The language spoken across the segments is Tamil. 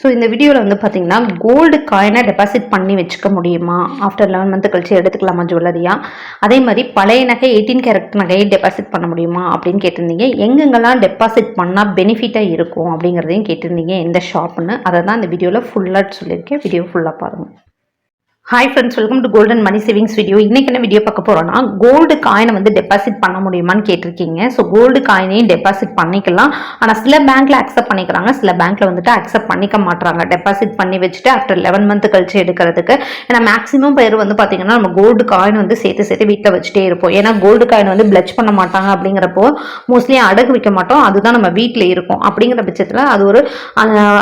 ஸோ இந்த வீடியோவில் வந்து பார்த்தீங்கன்னா கோல்டு காயினை டெபாசிட் பண்ணி வச்சுக்க முடியுமா? ஆஃப்டர் லெவன் மந்த் கழிச்சு எடுத்துக்கலாமா ஜுவல்லரியா அதே மாதிரி பழைய நகை எயிட்டீன் கேரட் நகையை டெபாசிட் பண்ண முடியுமா? அப்படின்னு கேட்டிருந்தீங்க. எங்கெங்கெல்லாம் டெபாசிட் பண்ணால் பெனிஃபிட்டாக இருக்கும் அப்படிங்கிறதையும் கேட்டிருந்தீங்க எந்த ஷாப்னு அதை தான் இந்த வீடியோவில் ஃபுல்லாக சொல்லியிருக்கேன். வீடியோ ஃபுல்லாக பாருங்கள் hi friends welcome to golden money savings video இன்னைக்கு என்ன வீடியோ பார்க்க போறோம்னா கோல்டு காயினை வந்து டெபாசிட் பண்ண முடியுமான்னு கேட்டிருக்கீங்க. ஸோ கோல்டு காயினையும் டெபாசிட் பண்ணிக்கலாம். ஆனால் சில பேங்க்ல அக்செப்ட் பண்ணிக்கிறாங்க. சில பேங்க்ல வந்துட்டு அக்செப்ட் பண்ணிக்க மாட்டாங்க டெபாசிட் பண்ணி வச்சுட்டு ஆஃப்டர் லெவன் மந்த் கழிச்சு எடுக்கிறதுக்கு. ஏன்னா மேக்ஸிமம் பேர் வந்து பார்த்தீங்கன்னா நம்ம கோல்டு காயின் வந்து சேர்த்து சேர்த்து வீட்டில் வச்சுட்டே இருப்போம். ஏன்னா கோல்டு காயின் வந்து பிளச் பண்ண மாட்டாங்க அப்படிங்கிறப்போ மோஸ்ட்லி அடகு வைக்க மாட்டோம். அதுதான் நம்ம வீட்டில் இருக்கும். அப்படிங்கிற பட்சத்தில் அது ஒரு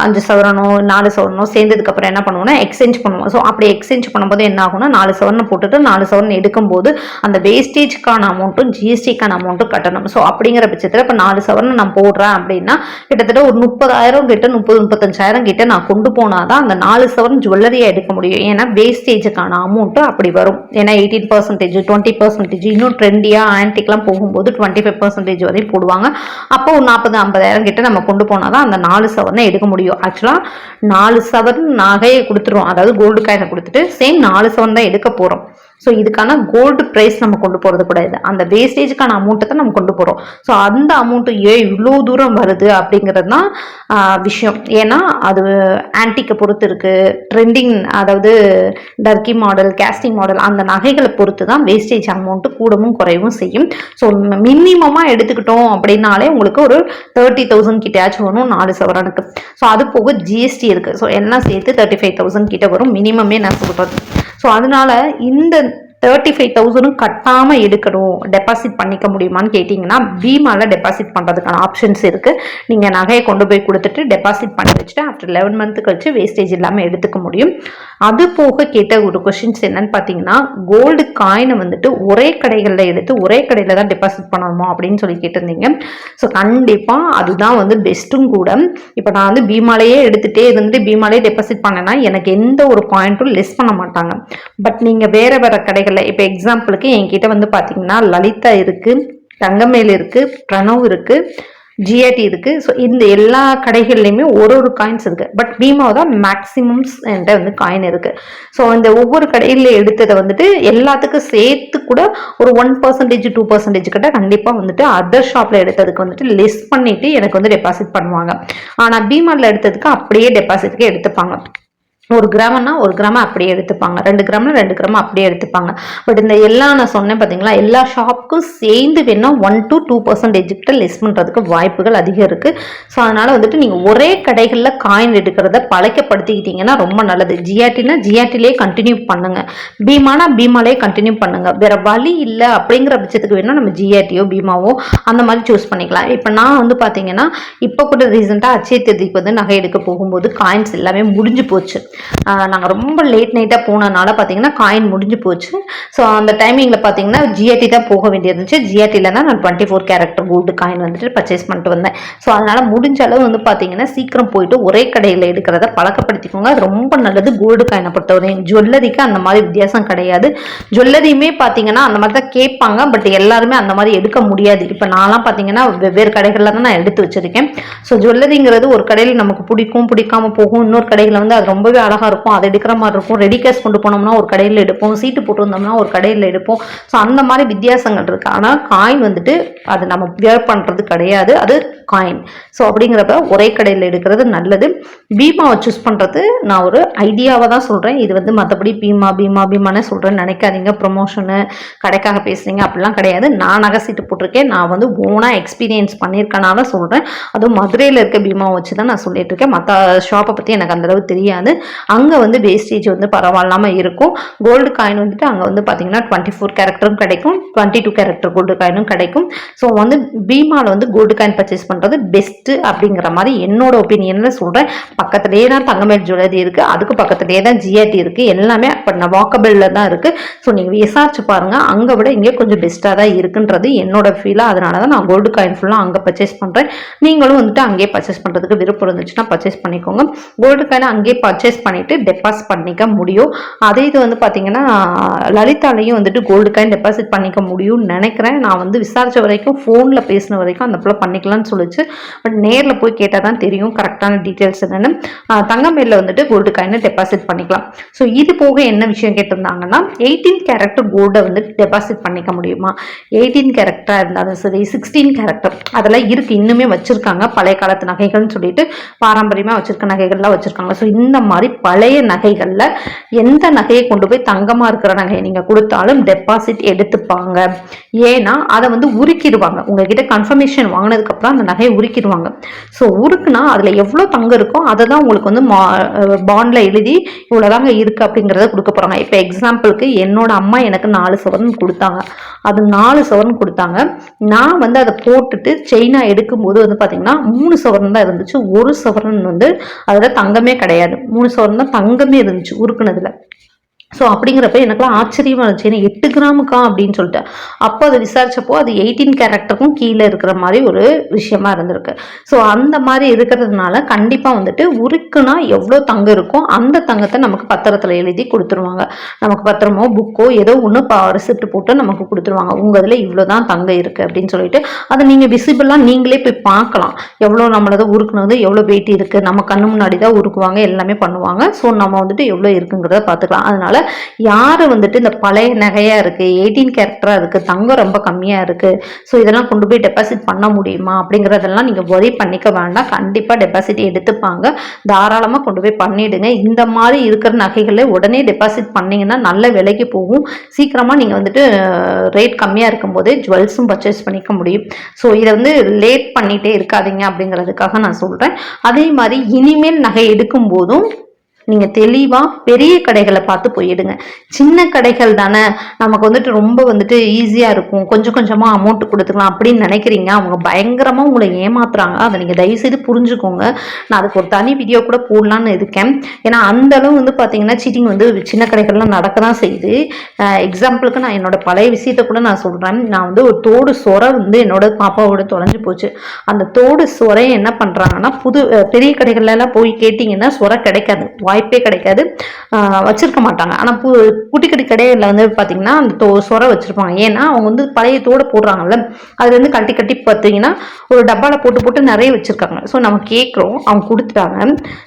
அஞ்சு சவரனோ நாலு சவரனோ சேர்ந்ததுக்கு அப்புறம் என்ன பண்ணுவோம்னா எக்ஸ்சேஞ்ச் பண்ணுவோம். ஸோ அப்படி எக்ஸ்சேஞ்ச் பண்ணும்போது என்ன ஆகும்னா நாலு சவரன் போட்டுட்டு நாலு சவரன் எடுக்கும்போது அந்த வேஸ்டேஜ்க்கான அமௌண்ட்டும் ஜிஎஸ்டிக்கான அமௌண்ட்டும் கட்டணும். ஸோ அப்படிங்கிற பட்சத்தில் இப்போ நாலு சவரன் நான் போடுறேன் அப்படின்னா கிட்டத்தட்ட ஒரு முப்பதாயிரம் கிட்ட முப்பது முப்பத்தஞ்சாயிரம் கிட்ட நான் கொண்டு போனாதான் அந்த நாலு சவரன் ஜுவல்லரியை எடுக்க முடியும். ஏன்னா வேஸ்டேஜுக்கான அமௌண்ட்டும் அப்படி வரும். ஏன்னா எயிட்டீன் பர்சன்டேஜ் டுவெண்ட்டி பர்சன்டேஜ் இன்னும் ட்ரெண்டியாக ஆன்டிக்லாம் போகும்போது டுவெண்ட்டி ஃபைவ் பர்சன்டேஜ் வரையும் போடுவாங்க. அப்போ ஒரு நாற்பது ஐம்பதாயிரம் கிட்ட நம்ம கொண்டு போனால் தான் அந்த நாலு சவரனை எடுக்க முடியும். ஆக்சுவலாக நாலு சவரன் நகையை கொடுத்துருவோம். அதாவது கோல்டு காயினை கொடுத்துட்டு சேம் நாலு சவன் தான் எடுக்க போகிறோம் ஸோ இதுக்கான கோல்டு ப்ரைஸ் நம்ம கொண்டு போகிறது கூடாது அந்த வேஸ்டேஜுக்கான அமௌண்ட்டை தான் நம்ம கொண்டு போகிறோம் ஸோ அந்த அமௌண்ட்டு ஏன் இவ்வளோ தூரம் வருது அப்படிங்கிறது தான் விஷயம். ஏன்னா அது ஆன்டிக்கை பொறுத்து இருக்குது ட்ரெண்டிங் அதாவது டர்க்கி மாடல் கேஸ்டிங் மாடல் அந்த நகைகளை பொறுத்து தான் வேஸ்டேஜ் அமௌண்ட்டு கூடவும் குறையவும் செய்யும். ஸோ மினிமமாக எடுத்துக்கிட்டோம் அப்படின்னாலே உங்களுக்கு ஒரு தேர்ட்டி தௌசண்ட் கிட்டயாச்சும் வரும் நாலு சவரனுக்கு. ஸோ அது போக ஜிஎஸ்டி இருக்குது ஸோ எல்லாம் சேர்த்து தேர்ட்டி ஃபைவ் தௌசண்ட் கிட்ட வரும். மினிமமே நான் சொல்கிறது ஸோ அதனால இந்த தேர்ட்டி ஃபைவ் தௌசண்டும் கட்டாமல் எடுக்கணும் டெபாசிட் பண்ணிக்க முடியுமான்னு கேட்டிங்கன்னா பீமாவில் டெபாசிட் பண்ணுறதுக்கான ஆப்ஷன்ஸ் இருக்குது நீங்கள் நகையை கொண்டு போய் கொடுத்துட்டு டெபாசிட் பண்ணி வச்சுட்டு ஆஃப்டர் லெவன் மந்த் கழிச்சு வேஸ்டேஜ் இல்லாமல் எடுத்துக்க முடியும். அது போக கேட்ட ஒரு கொஷின்ஸ் என்னன்னு பார்த்தீங்கன்னா கோல்டு காயினை வந்துட்டு ஒரே கடைகளில் எடுத்து ஒரே கடையில் தான் டெபாசிட் பண்ணணுமா அப்படின்னு சொல்லி கேட்டிருந்தீங்க. ஸோ கண்டிப்பாக அதுதான் வந்து பெஸ்ட்டும் கூட. இப்போ நான் வந்து பீமாலேயே எடுத்துகிட்டே இருந்துட்டு பீமாலே டெபாசிட் பண்ணேன்னா எனக்கு எந்த ஒரு பாயிண்ட்டும் லெஸ் பண்ண மாட்டாங்க. பட் நீங்கள் வேறு வேறு கடைகளில் இப்போ எக்ஸாம்பிளுக்கு என்கிட்ட வந்து பார்த்தீங்கன்னா லலிதா இருக்குது தங்கமேல் இருக்குது பிரணவ் இருக்குது ஜிஆர்டி இருக்குது ஸோ இந்த எல்லா கடைகள்லையுமே ஒரு ஒரு காயின்ஸ் இருக்குது பட் பீமாவை தான் மேக்ஸிமம்ஸ் என்கிட்ட வந்து காயின் இருக்குது ஸோ இந்த ஒவ்வொரு கடையில் எடுத்ததை வந்துட்டு எல்லாத்துக்கும் சேர்த்து கூட ஒரு ஒன் பர்சன்டேஜ் டூ பர்சன்டேஜ் கிட்ட கண்டிப்பாக வந்துட்டு அதர் ஷாப்பில் எடுத்ததுக்கு வந்துட்டு லெஸ் பண்ணிவிட்டு எனக்கு வந்து டெபாசிட் பண்ணுவாங்க. ஆனால் பீமாவில் எடுத்ததுக்கு அப்படியே டெபாசிட்க்கு எடுத்துப்பாங்க. ஒரு கிராம்னா ஒரு கிராமம் அப்படியே எடுத்துப்பாங்க. ரெண்டு கிராம்னா ரெண்டு கிராம் அப்படியே எடுத்துப்பாங்க. பட் இந்த எல்லா நான் சொன்னேன் பார்த்தீங்களா எல்லா ஷாப்புக்கும் சேர்ந்து வேணால் ஒன் டு டூ பர்சன்டேஜ் கிட்ட லெஸ் பண்ணுறதுக்கு வாய்ப்புகள் அதிகம் இருக்குது ஸோ அதனால் வந்துட்டு நீங்கள் ஒரே கடைகளில் காயின் எடுக்கிறத பழக்கப்படுத்திக்கிட்டீங்கன்னா ரொம்ப நல்லது. ஜிஆர்டினா ஜிஆர்டிலே கண்டினியூ பண்ணுங்கள் பீமானா பீமாலே கண்டினியூ பண்ணுங்க. வேறு வழி இல்லை அப்படிங்கிற பட்சத்துக்கு வேணால் நம்ம ஜிஆர்டியோ பீமாவோ அந்த மாதிரி சூஸ் பண்ணிக்கலாம். இப்போ நான் வந்து பார்த்தீங்கன்னா இப்போ கூட ரீசெண்டாக அச்சய தேதிக்கு வந்து நகை எடுக்க போகும்போது காயின்ஸ் எல்லாமே முடிஞ்சு போச்சு. நாங்கள் ரொம்ப லேட் நைட்டாக போனனால பார்த்தீங்கன்னா காயின் முடிஞ்சு போச்சு. ஸோ அந்த டைமிங்கில் பார்த்தீங்கன்னா ஜிஆர்டி தான் போக வேண்டியிருந்துச்சு ஜிஆர்டியில் தான் நான் twenty four character gold coin வந்துட்டு பர்ச்சேஸ் பண்ணிட்டு வந்தேன். ஸோ அதனால் முடிஞ்ச அளவு வந்து பார்த்தீங்கன்னா சீக்கிரம் போயிட்டு ஒரே கடையில் எடுக்கிறத பழக்கப்படுத்திக்கோங்க. அது ரொம்ப நல்லது. கோல்டு காயினை பொறுத்தவரையும். ஜுவல்லரிக்கு அந்த மாதிரி வித்தியாசம் கிடையாது. ஜுவல்லரியுமே பார்த்தீங்கன்னா அந்த மாதிரி தான் கேட்பாங்க. பட் எல்லாருமே அந்த மாதிரி எடுக்க முடியாது. இப்போ நான்லாம் பார்த்தீங்கன்னா வெவ்வேறு கடைகளில் தான் நான் எடுத்து வச்சிருக்கேன். ஸோ ஜுவல்லரிங்கிறது ஒரு கடையில் நமக்கு பிடிக்கும் பிடிக்காம போகும். இன்னொரு கடையில் வந்து அது ரொம்பவே அழகாக இருக்கும். அதை எடுக்கிற மாதிரி இருக்கும். ரெடி கேஷ் கொண்டு போனோம்னா ஒரு கடையில் எடுப்போம். சீட்டு போட்டிருந்தோம்னா ஒரு கடையில் எடுப்போம். ஸோ அந்த மாதிரி வித்தியாசங்கள் இருக்குது ஆனால் காயின் வந்துட்டு அது நம்ம வியர் பண்ணுறது கிடையாது. அது காயின் ஸோ அப்படிங்கிறப்ப ஒரே கடையில் எடுக்கிறது நல்லது. பீமாவை சூஸ் பண்ணுறது நான் ஒரு ஐடியாவை தான் சொல்கிறேன் இது வந்து மற்றபடி பீமா பீமா பீமானே சொல்கிறேன் நினைக்காதீங்க. ப்ரொமோஷனு கடைக்காக பேசுகிறீங்க அப்படிலாம் கிடையாது. நான் நகை சீட்டு போட்டிருக்கேன். நான் வந்து ஓனாக எக்ஸ்பீரியன்ஸ் பண்ணியிருக்கனால சொல்கிறேன் அதுவும் மதுரையில் இருக்க பீமாவை வச்சு தான் நான் சொல்லிட்டு இருக்கேன். மற்ற ஷாப்பை பற்றி எனக்கு அந்தளவு தெரியாது. அங்கே வந்து வேஸ்டேஜ் வந்து பரவாயில்லாமல் இருக்கும். கோல்டு காயின் வந்துட்டு அங்கே வந்து பார்த்தீங்கன்னா டுவெண்ட்டி ஃபோர் கேரக்டரும் கிடைக்கும். டுவெண்ட்டி டூ கேரக்டர் கோல்டு காயினும் கிடைக்கும். ஸோ வந்து பீமாவில் வந்து கோல்டு காயின் பர்ச்சேஸ் பண்ணுறது பெஸ்ட்டு அப்படிங்கிற மாதிரி என்னோட ஒப்பீனியனில் சொல்கிறேன் பக்கத்துலேயே தான் தங்கமேல் ஜுவல்லரி இருக்குது அதுக்கு பக்கத்துலேயே தான் ஜிஆர்டி இருக்குது எல்லாமே பண்ண நான் வாக்கபிளில் தான் இருக்குது ஸோ நீங்கள் விசாரிச்சு பாருங்கள் அங்கே விட இங்கே கொஞ்சம் பெஸ்ட்டாக தான் இருக்குன்றது என்னோட ஃபீலாக அதனால தான் நான் கோல்டு காயின் ஃபுல்லாக அங்கே பர்ச்சேஸ் பண்ணுறேன் நீங்களும் வந்துட்டு அங்கேயே பர்ச்சேஸ் பண்ணுறதுக்கு விருப்பம் இருந்துச்சுன்னா பர்ச்சேஸ் பண்ணிக்கோங்க. கோல்டு காயின் அங்கேயே பர்ச்சேஸ் பண்ணிவிட்டு டெபாசிட் பண்ணிக்க முடியும். அதே இது வந்து பார்த்தீங்கன்னா லலிதாலையும் வந்துட்டு கோல்டு காயின் டெபாசிட் பண்ணிக்க முடியும்னு நினைக்கிறேன். நான் வந்து விசாரித்த வரைக்கும் ஃபோனில் பேசின வரைக்கும் அந்த பிள்ளை பண்ணிக்கலாம்னு சொல்லிச்சு. பட் நேரில் போய் கேட்டால் தான் தெரியும் கரெக்டான டீட்டெயில்ஸ் என்னென்னு. தங்கமேலில் வந்துட்டு கோல்டு காயினை டெபாசிட் பண்ணிக்கலாம். ஸோ இது போக என்ன விஷயம் கேட்டிருந்தாங்கன்னா எயிட்டீன் கேரக்டர் கோல்டை வந்து டெபாசிட் பண்ணிக்க முடியுமா? எயிட்டீன் கேரக்டராக இருந்தாலும் சரி சிக்ஸ்டீன் கேரக்டர் அதெல்லாம் இருக்குது இன்னுமே வச்சுருக்காங்க. பழைய காலத்து நகைகள்னு சொல்லிட்டு பாரம்பரியமாக வச்சுருக்க நகைகள்லாம் வச்சுருக்காங்க. ஸோ இந்த மாதிரி பழைய நகைகளில் எந்த நகையை கொண்டு போய் தங்கமாக இருக்கிற நகையை நீங்கள் கொடுத்தாலும் டெபாசிட் எடுத்துப்பாங்க. ஏன்னா அதை வந்து உருக்கிடுவாங்க. உங்ககிட்ட கன்ஃபர்மேஷன் வாங்கினதுக்கப்புறம் அந்த நகையை உருக்கிடுவாங்க. ஸோ உருக்குனா அதில் எவ்வளோ தங்கம் இருக்கோ அதை தான் உங்களுக்கு வந்து பாண்டில் எழுதி இவ்வளோதாங்க இருக்குது அப்படிங்கிறத கொடுக்க போகிறாங்க இப்போ எக்ஸாம்பிளுக்கு என்னோட அம்மா எனக்கு நாலு சவரன் கொடுத்தாங்க. அது நாலு சவரன் கொடுத்தாங்க. நான் வந்து அதை போட்டுட்டு செயினாக எடுக்கும்போது வந்து பார்த்தீங்கன்னா மூணு சவரன் தான் இருந்துச்சு. ஒரு சவரன் வந்து அதில் தங்கமே கிடையாது. மூணு சொன்ன தங்கமே இருந்துச்சு உருக்குனதுல. ஸோ அப்படிங்கிறப்ப எனக்குலாம் ஆச்சரியமாக இருந்துச்சு. ஏன்னா எட்டு கிராமுக்கா அப்படின்னு சொல்லிட்டு. அப்போ அதை விசாரித்தப்போ அது எயிட்டீன் கேரக்டருக்கும் கீழே இருக்கிற மாதிரி ஒரு விஷயமா இருந்திருக்கு. ஸோ அந்த மாதிரி இருக்கிறதுனால கண்டிப்பாக வந்துட்டு உருக்குனா எவ்வளோ தங்கம் இருக்கோ அந்த தங்கத்தை நமக்கு பத்திரத்தில் எழுதி கொடுத்துருவாங்க. நமக்கு பத்திரமோ புக்கோ ஏதோ ஒன்று ரிசிப்ட் போட்டு நமக்கு கொடுத்துருவாங்க. உங்கள் இதில் இவ்வளோ தான் தங்கம் இருக்குது அப்படின்னு சொல்லிட்டு அதை நீங்கள் விசிபிளாக நீங்களே போய் பார்க்கலாம். எவ்வளோ நம்மளது உருக்குனது எவ்வளோ வெயிட் இருக்குது நம்ம கண்ணு முன்னாடி தான் உருக்குவாங்க எல்லாமே பண்ணுவாங்க. ஸோ நம்ம வந்துட்டு எவ்வளோ இருக்குங்கிறத பார்த்துக்கலாம். அதனால் யார் வந்துட்டு இந்த பழைய நகையாக இருக்குது எயிட்டீன் கேரக்டராக இருக்குது தங்கம் ரொம்ப கம்மியாக இருக்குது ஸோ இதெல்லாம் கொண்டு போய் டெபாசிட் பண்ண முடியுமா? அப்படிங்கிறதெல்லாம் நீங்கள் ஒரி பண்ணிக்க வேண்டாம். கண்டிப்பாக டெபாசிட் எடுத்துப்பாங்க. தாராளமாக கொண்டு போய் பண்ணிவிடுங்க இந்த மாதிரி இருக்கிற நகைகளை உடனே டெபாசிட் பண்ணிங்கன்னா நல்ல விலைக்கு போகும். சீக்கிரமாக நீங்கள் வந்துட்டு ரேட் கம்மியாக இருக்கும்போதே ஜுவல்ஸும் பர்ச்சேஸ் பண்ணிக்க முடியும். ஸோ இதை வந்து லேட் பண்ணிகிட்டே இருக்காதீங்க அப்படிங்கிறதுக்காக நான் சொல்கிறேன் அதே மாதிரி இனிமேல் நகை எடுக்கும் போதும் நீங்கள் தெளிவாக பெரிய கடைகளை பார்த்து போயிடுங்க. சின்ன கடைகள் தானே நமக்கு வந்துட்டு ரொம்ப வந்துட்டு ஈஸியாக இருக்கும். கொஞ்சம் கொஞ்சமாக அமௌண்ட் கொடுத்துக்கலாம் அப்படின்னு நினைக்கிறீங்க அவங்க பயங்கரமாக உங்களை ஏமாத்துறாங்க. அதை நீங்கள் தயவுசெய்து புரிஞ்சுக்கோங்க. நான் அதுக்கு ஒரு தனி வீடியோ கூட போடலான்னு இருக்கேன். ஏன்னா அந்த அளவு வந்து பாத்தீங்கன்னா சீட்டிங் வந்து சின்ன கடைகள்லாம் நடக்க தான் செய்யுது. எக்ஸாம்பிளுக்கு நான் என்னோட பழைய விஷயத்த கூட நான் சொல்கிறேன் நான் வந்து ஒரு தோடு சொரை வந்து என்னோட பாப்பாவோட தொலைஞ்சு போச்சு. அந்த தோடு சொரையை என்ன பண்ணுறாங்கன்னா புது பெரிய கடைகள்லாம் போய் கேட்டிங்கன்னா சொரை கிடைக்காது. வாய் வாய்ப்பே கிடைக்காது. வச்சிருக்க மாட்டாங்க. ஆனால் பூ குட்டி கடையில் வந்து பார்த்தீங்கன்னா அந்த தோ சொர வச்சுருப்பாங்க. ஏன்னா அவங்க வந்து பழைய தோடை போடுறாங்கல்ல அதுலேருந்து கட்டி கட்டி பார்த்தீங்கன்னா ஒரு டப்பாவில் போட்டு போட்டு நிறைய வச்சுருக்காங்க. ஸோ நம்ம கேட்குறோம் அவங்க கொடுத்துட்டாங்க.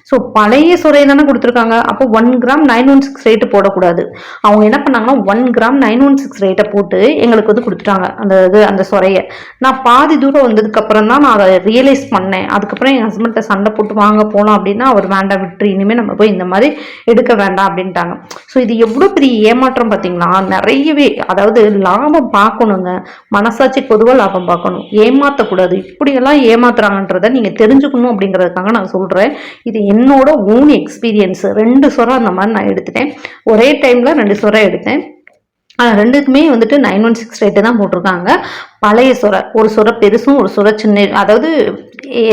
ஸோ பழைய சொரையை தானே கொடுத்துருக்காங்க. அப்போ one gram nine one six rate போடக்கூடாது. அவங்க என்ன பண்ணாங்கன்னா one gram nine one six ரேட்டை போட்டு எங்களுக்கு வந்து கொடுத்துட்டாங்க. அந்த இது அந்த சொரையை. நான் பாதி தூரம் வந்ததுக்கப்புறம் தான் நான் அதை ரியலைஸ் பண்ணேன். அதுக்கப்புறம் என் ஹஸ்பண்ட்டை சண்டை போட்டு வாங்க போனோம் அப்படின்னா அவர் வேண்டாம் விட்டுரு. இனிமேல் நம்ம போய் இந்த மாதிரி எடுக்க வேண்டாம் அப்படின்ட்டாங்க. ஸோ இது எவ்வளோ பெரிய ஏமாற்றம் பார்த்தீங்களா? நிறையவே அதாவது லாபம் பார்க்கணுங்க. மனசாட்சி பொதுவாக லாபம் பார்க்கணும். ஏமாற்றக்கூடாது இப்படியெல்லாம் ஏமாத்துறாங்கன்றத நீங்கள் தெரிஞ்சுக்கணும் அப்படிங்கிறதுக்காக நான் சொல்கிறேன் இது என்னோட ஓன் எக்ஸ்பீரியன்ஸு ரெண்டு சொரம் அந்த மாதிரி நான் எடுத்துட்டேன். ஒரே டைமில் ரெண்டு சொரம் எடுத்தேன். ஆனால் ரெண்டுக்குமே வந்துட்டு நைன் ஒன் சிக்ஸ் ரேட்டு தான் போட்டிருக்காங்க. பழைய சுரை ஒரு சுரை பெருசும் ஒரு சுரை சின்ன அதாவது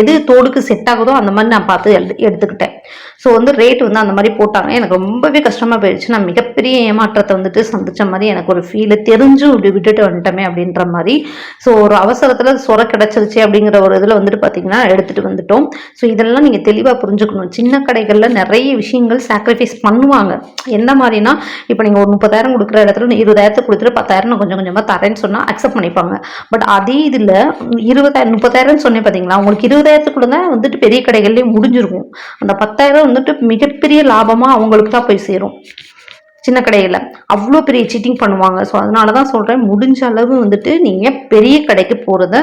எது தோடுக்கு செட் ஆகுதோ அந்த மாதிரி நான் பார்த்து எடுத்து எடுத்துக்கிட்டேன். ஸோ வந்து ரேட் வந்து அந்த மாதிரி போட்டாங்க. எனக்கு ரொம்பவே கஷ்டமாக போயிடுச்சு. நான் மிகப்பெரிய ஏமாற்றத்தை வந்துட்டு சந்திச்ச மாதிரி எனக்கு ஒரு ஃபீல் தெரிஞ்சும் இப்படி விட்டுட்டு வந்துட்டோமே அப்படின்ற மாதிரி. ஸோ ஒரு அவசரத்தில் சொர கிடச்சிருச்சு அப்படிங்கிற ஒரு இதில் வந்துட்டு பார்த்தீங்கன்னா எடுத்துகிட்டு வந்துட்டோம். ஸோ இதெல்லாம் நீங்கள் தெளிவாக புரிஞ்சுக்கணும். சின்ன கடைகளில் நிறைய விஷயங்கள் சாக்ரிஃபைஸ் பண்ணுவாங்க. என்ன மாதிரினா இப்போ நீங்கள் ஒரு முப்பதாயிரம் கொடுக்குற இடத்துல இருபதாயிரத்தை கொடுத்துட்டு பத்தாயிரம் கொஞ்சம் கொஞ்சமாக தரேன்னு சொன்னால் அக்செப்ட் பண்ணிப்பாங்க. பட் அதே இதில் இருபதாயிரம் முப்பதாயிரம் சொன்னேன் பார்த்தீங்களா உங்களுக்கு இருபதாயிரத்துக்குள்ள தான் வந்துட்டு பெரிய கடைகள்லேயே முடிஞ்சிருக்கும். அந்த பத்தாயிரம் வந்துட்டு மிகப்பெரிய லாபமாக அவங்களுக்கு தான் போய் சேரும். சின்ன கடையில். அவ்வளோ பெரிய சீட்டிங் பண்ணுவாங்க. ஸோ அதனால தான் சொல்கிறேன் முடிஞ்ச அளவு வந்துட்டு நீங்கள் பெரிய கடைக்கு போகிறத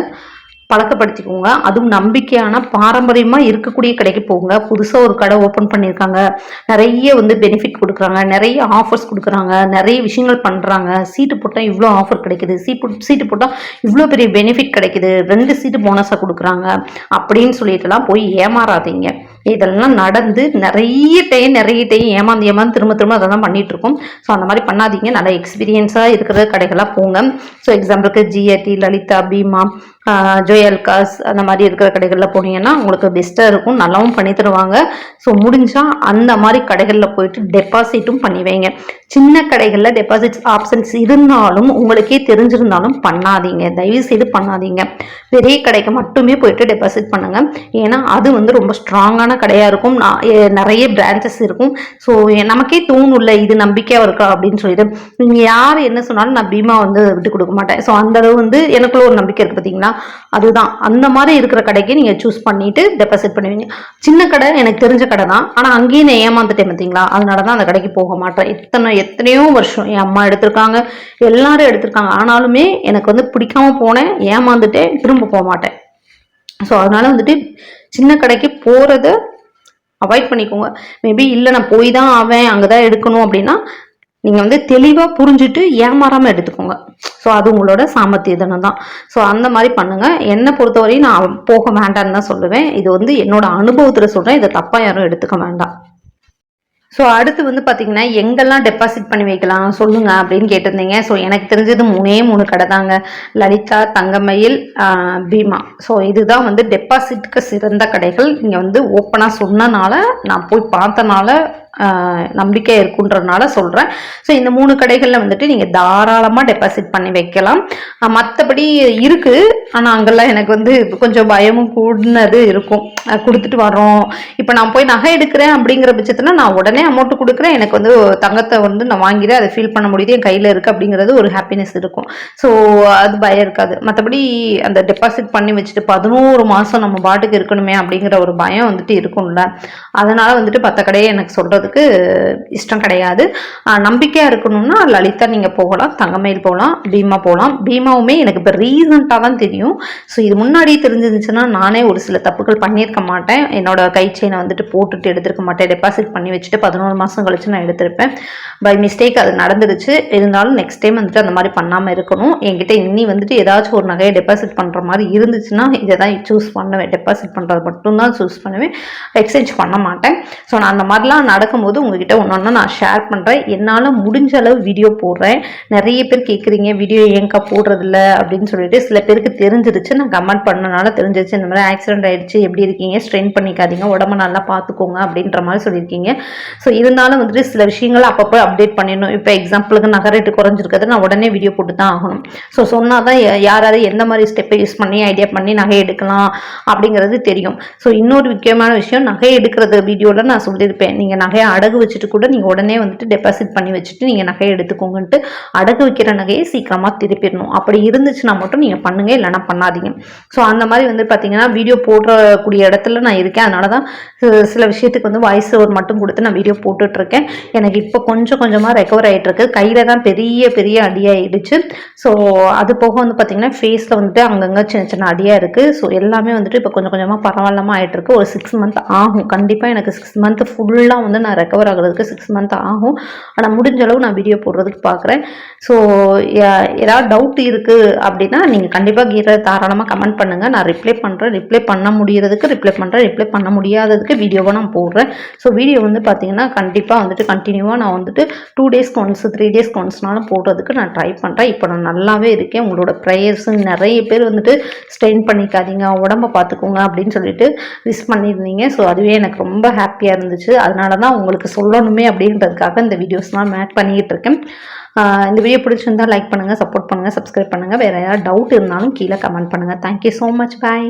பழக்கப்படுத்திக்கோங்க. அதுவும் நம்பிக்கையான பாரம்பரியமாக இருக்கக்கூடிய கடைக்கு போங்க. புதுசாக ஒரு கடை ஓப்பன் பண்ணியிருக்காங்க. நிறைய வந்து பெனிஃபிட் கொடுக்குறாங்க. நிறைய ஆஃபர்ஸ் கொடுக்குறாங்க. நிறைய விஷயங்கள் பண்ணுறாங்க சீட்டு போட்டால் இவ்வளோ ஆஃபர் கிடைக்குது. சீட்டு சீட்டு போட்டால் இவ்வளோ பெரிய பெனிஃபிட் கிடைக்குது. ரெண்டு சீட்டு போனஸாக கொடுக்குறாங்க. அப்படின்னு சொல்லிட்டுலாம் போய் ஏமாறாதீங்க. இதெல்லாம் நடந்து நிறைய டைம் நிறைய டைம் ஏமாந்து ஏமாந்து திரும்ப திரும்ப அதை தான் பண்ணிட்டு இருக்கோம் ஸோ அந்த மாதிரி பண்ணாதீங்க. நல்ல எக்ஸ்பீரியன்ஸாக இருக்கிற கடைகளாக போங்க. ஸோ எக்ஸாம்பிளுக்கு ஜிஆர்டி லலிதா பீமா ஜோயல்காஸ் அந்த மாதிரி இருக்கிற கடைகளில் போனீங்கன்னா உங்களுக்கு பெஸ்ட்டாக இருக்கும். நல்லாவும் பண்ணி தருவாங்க. ஸோ முடிஞ்சால் அந்த மாதிரி கடைகளில் போயிட்டு டெபாசிட்டும் பண்ணி வைங்க. சின்ன கடைகளில் டெபாசிட் ஆப்ஷன்ஸ் இருந்தாலும் உங்களுக்கே தெரிஞ்சிருந்தாலும் பண்ணாதீங்க. தயவு செய்து பண்ணாதீங்க. பெரிய கடைக்கு மட்டுமே போயிட்டு டெபாசிட் பண்ணுங்கள் ஏன்னா அது வந்து ரொம்ப ஸ்ட்ராங்கான கடையாக இருக்கும். நிறைய பிரான்ச்சஸ் இருக்கும். ஸோ நமக்கே தோணும்ல இது நம்பிக்கையாக இருக்கா அப்படின்னு சொல்லிட்டு. நீங்கள் யார் என்ன சொன்னாலும் நான் பீமா வந்து விட்டு கொடுக்க மாட்டேன். ஸோ அந்தளவு வந்து எனக்குள்ள ஒரு நம்பிக்கை இருக்குது பார்த்தீங்களா அதுதான். அந்த மாதிரி இருக்கிற கடைக்கு நீங்கள் சூஸ் பண்ணிட்டு டெபாசிட் பண்ணுவீங்க. சின்ன கடை எனக்கு தெரிஞ்ச கடை தான். ஆனால் அங்கேயும் நான் ஏமாந்துட்டேன் பார்த்தீங்களா? அதனால தான் அந்த கடைக்கு போக மாட்டேன். எத்தனை எத்தனையோ வருஷம் என் அம்மா எடுத்திருக்காங்க. எல்லாரும் எடுத்திருக்காங்க. ஆனாலுமே எனக்கு வந்து பிடிக்காம போனேன். ஏமாந்துட்டேன். திரும்ப போக மாட்டேன். ஸோ அதனால வந்துட்டு சின்ன கடைக்கு போகிறத அவாய்ட் பண்ணிக்கோங்க. மேபி இல்லை நான் போய் தான் ஆவேன். அங்கே தான் எடுக்கணும் அப்படின்னா நீங்கள் வந்து தெளிவாக புரிஞ்சுட்டு ஏமாறாமல் எடுத்துக்கோங்க. ஸோ அது உங்களோட சாமர்த்திய தினம் தான் ஸோ அந்த மாதிரி பண்ணுங்கள் என்னை பொறுத்தவரையும் நான் போக வேண்டான்னு தான் சொல்லுவேன். இது வந்து என்னோட அனுபவத்தில் சொல்கிறேன் இதை தப்பாக யாரும் எடுத்துக்க வேண்டாம். ஸோ அடுத்து வந்து பார்த்தீங்கன்னா எங்கெல்லாம் டெபாசிட் பண்ணி வைக்கலாம்? சொல்லுங்க அப்படின்னு கேட்டிருந்தீங்க. ஸோ எனக்கு தெரிஞ்சது மூணே மூணு கடை தாங்க. லலிதா தங்கமயில் பீமா. ஸோ இதுதான் வந்து டெபாசிட்க்கு சிறந்த கடைகள். நீங்கள் வந்து ஓப்பனாக சொன்னனால நான் போய் பார்த்தனால நம்பிக்கை இருக்குன்றதுனால சொல்கிறேன் ஸோ இந்த மூணு கடைகளில் வந்துட்டு நீங்கள் தாராளமாக டெபாசிட் பண்ணி வைக்கலாம். மற்றபடி இருக்குது ஆனால் அங்கெல்லாம் எனக்கு வந்து கொஞ்சம் பயமும் கூடினது இருக்கும். கொடுத்துட்டு வரோம் இப்போ நான் போய் நகை எடுக்கிறேன் அப்படிங்கிற பட்சத்தில் நான் உடனே அமௌண்ட்டு கொடுக்குறேன். எனக்கு வந்து தங்கத்தை வந்து நான் வாங்கிட்டு அதை ஃபீல் பண்ண முடியுது. என் கையில் இருக்குது அப்படிங்கிறது ஒரு ஹாப்பினஸ் இருக்கும். ஸோ அது பயம் இருக்காது. மற்றபடி அந்த டெபாசிட் பண்ணி வச்சுட்டு பதினோரு மாதம் நம்ம பாட்டுக்கு இருக்கணுமே அப்படிங்கிற ஒரு பயம் வந்துட்டு இருக்கும்ல. அதனால் வந்துட்டு பத்த கடையை எனக்கு சொல்கிறது போகிறதுக்கு இஷ்டம் கிடையாது. நம்பிக்கையாக இருக்கணும்னா லலிதா நீங்கள் போகலாம் தங்கமயில் போகலாம் பீமா போகலாம். பீமாவுமே எனக்கு இப்போ ரீசண்டாக தான் தெரியும். ஸோ இது முன்னாடி தெரிஞ்சிருந்துச்சுன்னா நானே ஒரு சில தப்புகள் பண்ணியிருக்க மாட்டேன். என்னோட கை செயினை வந்துட்டு போட்டுட்டு எடுத்திருக்க மாட்டேன். டெபாசிட் பண்ணி வச்சுட்டு பதினோரு மாதம் கழிச்சு நான் எடுத்திருப்பேன். பை மிஸ்டேக் அது நடந்துருச்சு. இருந்தாலும் நெக்ஸ்ட் டைம் வந்துட்டு அந்த மாதிரி பண்ணாமல் இருக்கணும். என்கிட்ட இன்னி வந்துட்டு ஏதாச்சும் ஒரு நகையை டெபாசிட் பண்ணுற மாதிரி இருந்துச்சுன்னா இதை தான் சூஸ் பண்ணுவேன். டெபாசிட் பண்ணுறது மட்டும்தான் சூஸ் பண்ணுவேன். எக்ஸ்சேஞ்ச் பண்ண மாட்டேன். ஸோ நான் அந்த மாதிரிலாம் நடக்கும் நடக்கும்போது உங்ககிட்ட ஒன்று ஒன்று நான் ஷேர் பண்ணுறேன் என்னால் முடிஞ்ச அளவு வீடியோ போடுறேன். நிறைய பேர் கேட்குறீங்க வீடியோ ஏங்கா போடுறதில்ல? அப்படின்னு சொல்லிட்டு சில பேருக்கு தெரிஞ்சிருச்சு. நான் கமெண்ட் பண்ணனால தெரிஞ்சிருச்சு. இந்த மாதிரி ஆக்சிடென்ட் ஆகிடுச்சு எப்படி இருக்கீங்க? ஸ்ட்ரெயின் பண்ணிக்காதீங்க. உடம்ப நல்லா பார்த்துக்கோங்க அப்படின்ற மாதிரி சொல்லியிருக்கீங்க. ஸோ இருந்தாலும் வந்துட்டு சில விஷயங்களை அப்பப்போ அப்டேட் பண்ணிடணும். இப்போ எக்ஸாம்பிளுக்கு நகை ரேட்டு குறைஞ்சிருக்கிறது நான் உடனே வீடியோ போட்டு தான் ஆகணும். ஸோ சொன்னால் தான் யாராவது எந்த மாதிரி ஸ்டெப்பை யூஸ் பண்ணி ஐடியா பண்ணி நகை எடுக்கலாம் அப்படிங்கிறது தெரியும். ஸோ இன்னொரு முக்கியமான விஷயம் நகை எடுக்கிறது வீடியோவில் நான் சொல்லியிருப்பேன். நீங்கள் நகையை அடகு வச்சுட்டு கூட நீங்கள் உடனே வந்துட்டு டெபாசிட் பண்ணி வச்சுட்டு நீங்கள் நகையை எடுத்துக்கோங்கன்ட்டு அடகு வைக்கிற நகையை சீக்கிரமாக திருப்பிடணும். அப்படி இருந்துச்சுன்னா மட்டும் நீங்கள் பண்ணுங்க இல்லைனா பண்ணாதீங்க. ஸோ அந்த மாதிரி வந்து பார்த்தீங்கன்னா வீடியோ போடுறக்கூடிய இடத்துல நான் இருக்கேன். அதனால தான் சில விஷயத்துக்கு வந்து வாய்ஸ் ஓவர் மட்டும் கொடுத்து நான் வீடியோ போட்டுட்ருக்கேன். எனக்கு இப்போ கொஞ்சம் கொஞ்சமாக ரெக்கவர் ஆகிட்டு கையில் தான் பெரிய பெரிய அடியாகிடுச்சு ஸோ அது போக வந்து பார்த்தீங்கன்னா ஃபேஸில் வந்துட்டு அங்கங்கே சின்ன சின்ன அடியாக இருக்குது ஸோ எல்லாமே வந்துட்டு இப்போ கொஞ்சம் கொஞ்சமாக பரவாயில்லாமல் ஆகிட்டு இருக்கு ஒரு சிக்ஸ் மந்த் ஆகும். கண்டிப்பாக எனக்கு சிக்ஸ் மந்த் ஃபுல்லாக வந்து நான் ரெக்கவர் ஆகிறதுக்கு சிக்ஸ் மந்த் ஆகும். ஆனால் முடிஞ்ச அளவு நான் வீடியோ போடுறதுக்கு பார்க்குறேன் ஸோ ஏதாவது டவுட் இருக்குது அப்படின்னா நீங்கள் கண்டிப்பாக கீரை தாராளமாக கமெண்ட் பண்ணுங்கள் நான் ரிப்ளை பண்ணுறேன் ரிப்ளை பண்ண முடியறதுக்கு ரிப்ளை பண்ணுறேன் ரிப்ளை பண்ண முடியாததுக்கு வீடியோவை நான் போடுறேன். ஸோ வீடியோ வந்து பார்த்தீங்கன்னா கண்டிப்பாக வந்துட்டு கண்டினியூவாக நான் வந்துட்டு two days once three days ஒன்ஸ்னாலும் போடுறதுக்கு நான் ட்ரை பண்ணுறேன் இப்போ நான் நல்லாவே இருக்கேன். உங்களோட ப்ரேயர்ஸும் நிறைய பேர் வந்துட்டு ஸ்ட்ரெயின் பண்ணிக்காதீங்க. உடம்ப பார்த்துக்கோங்க அப்படின்னு சொல்லிட்டு விஷ் பண்ணியிருந்தீங்க. ஸோ அதுவே எனக்கு ரொம்ப ஹாப்பியாக இருந்துச்சு. அதனால தான் உங்களுக்கு சொல்லணுமே அப்படின்றதுக்காக இந்த வீடியோஸ்லாம் மேட் பண்ணிக்கிட்டு இருக்கேன். இந்த வீடியோ பிடிச்சிருந்தால் லைக் பண்ணுங்கள் சப்போர்ட் பண்ணுங்கள் சப்ஸ்கிரைப் பண்ணுங்கள் வேறு ஏதாவது டவுட் இருந்தாலும் கீழே கமெண்ட் பண்ணுங்கள் தேங்க்யூ ஸோ மச் பாய்